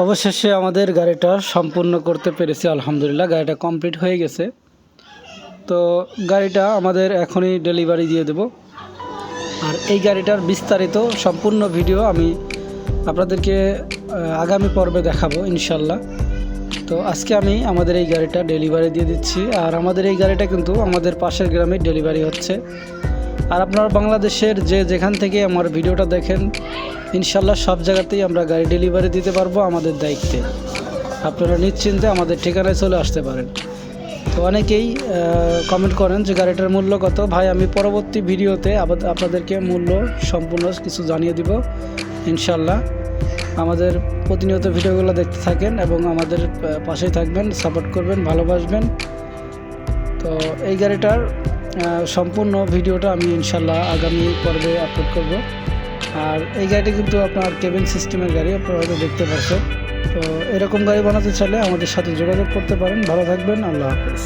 অবশেষে আমাদের গাড়িটা সম্পূর্ণ করতে পেরেছি, আলহামদুলিল্লাহ। গাড়িটা কমপ্লিট হয়ে গেছে। তো গাড়িটা আমাদের এখনই ডেলিভারি দিয়ে দেব। আর এই গাড়িটার বিস্তারিত সম্পূর্ণ ভিডিও আমি আপনাদেরকে আগামী পর্বে দেখাবো ইনশাল্লাহ তো আজকে আমি আমাদের এই গাড়িটা ডেলিভারি দিয়ে দিচ্ছি। আর আমাদের এই গাড়িটা কিন্তু আমাদের পাশের গ্রামে ডেলিভারি হচ্ছে। আর আপনার বাংলাদেশের যে যেখান থেকে আমার ভিডিওটা দেখেন, ইনশাল্লাহ সব জায়গাতেই আমরা গাড়ি ডেলিভারি দিতে পারব আমাদের দায়িত্বে। আপনারা নিশ্চিন্তে আমাদের ঠিকানায় চলে আসতে পারেন। তো অনেকেই কমেন্ট করেন যে গাড়িটার মূল্য কত। ভাই, আমি পরবর্তী ভিডিওতে আপনাদেরকে মূল্য সম্পূর্ণ কিছু জানিয়ে দিব, ইনশাল্লাহ। আমাদের প্রতিনিয়ত ভিডিওগুলো দেখতে থাকেন এবং আমাদের পাশেই থাকবেন সাপোর্ট করবেন, ভালোবাসবেন। তো এই গাড়িটার সম্পূর্ণ ভিডিওটা আমি ইনশাল্লাহ আগামী পর্বে আপলোড করব। আর এই গাড়িটা কিন্তু আপনার কেবিন সিস্টেমের গাড়ি, আপনারা হয়তো দেখতে পাচ্ছেন তো এরকম গাড়ি বানাতে চাইলে আমাদের সাথে যোগাযোগ করতে পারেন। ভালো থাকবেন, আল্লাহ হাফেজ।